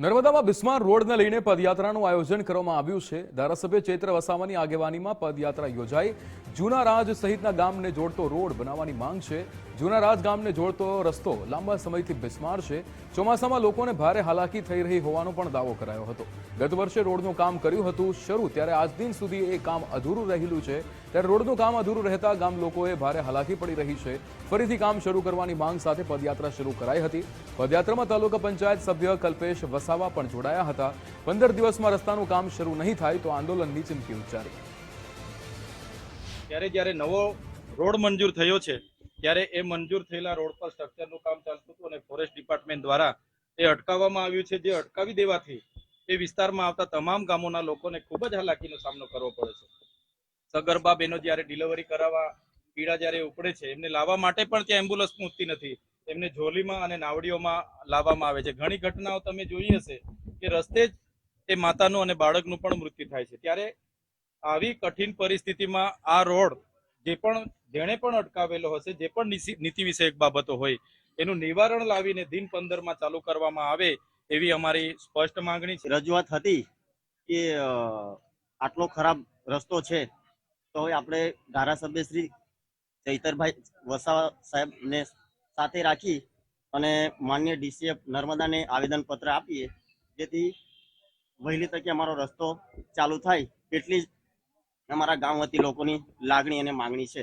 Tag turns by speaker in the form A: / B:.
A: નર્મદામાં બિસ્માર રોડને લઈને પદયાત્રાનું આયોજન કરવામાં આવ્યું છે. ધારાસભ્ય ચૈત્ર વસાવાની આગેવાનીમાં પદયાત્રા યોજાઈ. જૂના રાજ સહિતના ગામને જોડતો રોડ બનાવવાની માંગ છે. જૂના રાજ ગામને જોડતો રસ્તો લાંબા સમયથી બિસ્માર છે. ચોમાસામાં લોકોને ભારે હાલાકી થઈ રહી હોવાનો પણ દાવો કરાયો હતો. ગત વર્ષે રોડનું કામ કર્યું હતું, શરૂ ત્યારે આજ દિન સુધી એ કામ અધૂરું રહેલું છે. ત્યારે રોડનું કામ અધૂરું રહેતા ગામ લોકોએ ભારે હાલાકી પડી રહી છે. ફરીથી કામ શરૂ કરવાની માંગ સાથે પદયાત્રા શરૂ કરાઈ હતી. પદયાત્રામાં તાલુકા પંચાયત સભ્ય કલ્પેશ વસાવા પણ જોડાયા હતા. પંદર દિવસમાં રસ્તાનું કામ શરૂ નહીં થાય તો આંદોલનની ચીમકી ઉચ્ચારી.
B: ત્યારે જ્યારે નવો રોડ મંજૂર થયો છે, ત્યારે એ મંજૂર થયેલા રોડ પર સ્ટ્રક્ચરનું કામ ચાલતું હતું અને ફોરેસ્ટ ડિપાર્ટમેન્ટ દ્વારા એ અટકાવવામાં આવ્યું છે. જે અટકાવી દેવાથી એ વિસ્તારમાં આવતા તમામ ગામોના લોકોને ખૂબ જ હાલાકીનો સામનો કરવો પડે છે. સગર્ભા બહેનો જ્યારે ડિલિવરી કરાવવા પીડા જ્યારે ઉપડે છે, એમને લાવવા માટે પણ ત્યાં એમ્બ્યુલન્સ પહોંચતી નથી. એમને ઝોલીમાં અને નાવડીઓમાં લાવવામાં આવે છે. ઘણી ઘટનાઓ તમે જોઈ હશે કે રસ્તે જ એ માતાનું અને બાળકનું પણ મૃત્યુ થાય છે. ત્યારે આવી કઠિન પરિસ્થિતિમાં આ રોડ જે પણ, જેણે પણ અટકાવેલો હશે, જે પણ નીતિ- વિષયક બાબતો હોય, એનું નિવારણ લાવીને દિન પંદરમાં ચાલુ કરવામાં આવે એવી અમારી સ્પષ્ટ માંગણી છે.
C: રજૂઆત હતી કે આટલો ખરાબ રસ્તો છે, તો આપણે ધારાસભ્ય શ્રી ચૈતરભાઈ વસાવા સાહેબને સાથે રાખી અને માન્ય ડીસીએફ નર્મદાને આવેદનપત્ર આપીએ. જેથી વહેલી તકે અમારો રસ્તો ચાલુ થાય. એટલી જ અમારા ગામ વતી લોકોની લાગણી અને માંગણી છે.